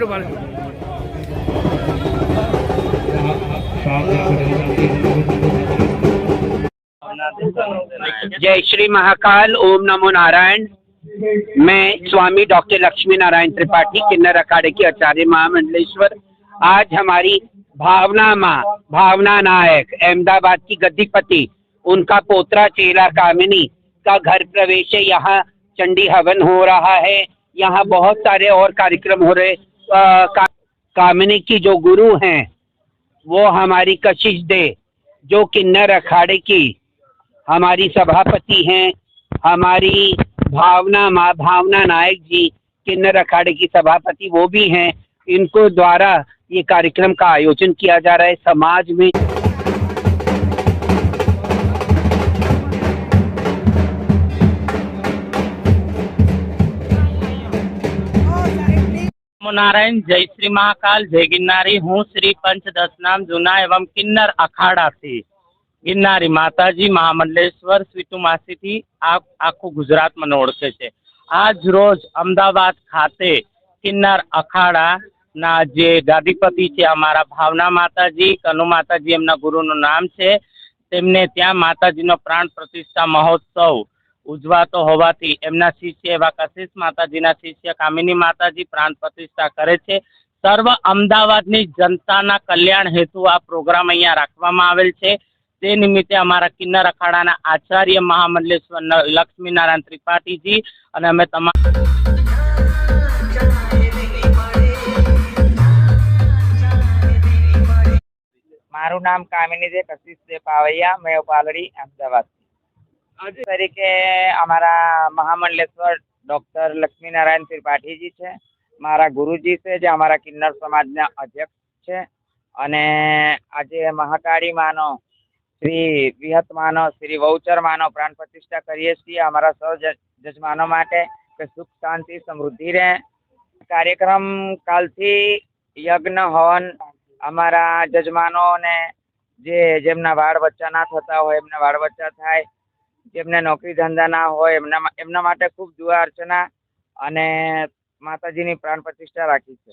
Minute बाद जय श्री महाकाल, ओम नमो नारायण। मैं स्वामी डॉक्टर लक्ष्मी नारायण त्रिपाठी, किन्नर अखाड़े के आचार्य महामंडलेश्वर। आज हमारी भावना माँ, भावना नायक, अहमदाबाद की गद्दीपति, उनका पोतरा चेला कामिनी का घर प्रवेश है। यहाँ चंडी हवन हो रहा है। यहाँ बहुत सारे और कार्यक्रम हो रहे अ, का, कामिनी की जो गुरु हैं वो हमारी कशिश दे जो किन्नर अखाड़े की। हमारी सभापति हैं हमारी भावना माँ भावना नायक जी किन्नर अखाड़े की सभापति वो भी हैं। इनको द्वारा ये कार्यक्रम का आयोजन किया जा रहा है समाज में। નમો નારાયણ જય શ્રી મહાકાલ, જય ગિરનારી. હું શ્રી પંચ દસનામ જૂના એવમ કિન્નર અખાડાથી. ગિરનારી માતાજી, મહામંડલેશ્વર, સ્વીટુમાસીથી આ આખું ગુજરાતમાં ઓળખે છે. આજ રોજ અમદાવાદ ખાતે કિન્નર અખાડાના જે ગાદીપતિ છે, અમારા ભાવના માતાજી, કનુ માતાજી એમના ગુરુનું નામ છે. તેમને ત્યાં માતાજીનો પ્રાણ પ્રતિષ્ઠા મહોત્સવ ઉજવાતો હોવાથી એમના શિષ્ય એવા કશિશ માતાજીના શિષ્ય કામિની માતાજી પ્રાણ પ્રતિષ્ઠા કરે છે. સર્વ અમદાવાદની જનતાના કલ્યાણ હેતુ આ પ્રોગ્રામ અહીંયા રાખવામાં આવેલ છે. તે નિમિત્તે અમારા કિન્નર અખાડાના આચાર્ય મહામંડલેશ્વર લક્ષ્મીનારાયણ ત્રિપાઠીજી અને અમે તમામ મારું નામ કામિની છે કશિશ પાવૈયા, મેં પાલડી અમદાવાદ. તરીકે અમારા મહામંડલેશ્વર ડોક્ટર લક્ષ્મીનારાયણ ત્રિપાઠીજી છે, મારા ગુરુજી છે, જે અમારા કિન્નર સમાજના અધ્યક્ષ છે, અને આજે મહાકાળી માનો, શ્રી વિહત માનો, શ્રી વૌચર માનો પ્રાણ પ્રતિષ્ઠા કરીએ છીએ અમારા સૌ જજમાનો માટે, કે સુખ, શાંતિ, સમૃદ્ધિ રહે. કાર્યક્રમ કાલથી યજ્ઞ હવન અમારા જજમાનોને જે, જેમના વાળ બચ્ચા ના થતા હોય, એમના વાળ બચ્ચા થાય જેમને નોકરી ધંધા ના હોય, એમના એમના માટે ખૂબ દુઆ અર્ચના અને માતાજીની પ્રાણ પ્રતિષ્ઠા રાખી છે.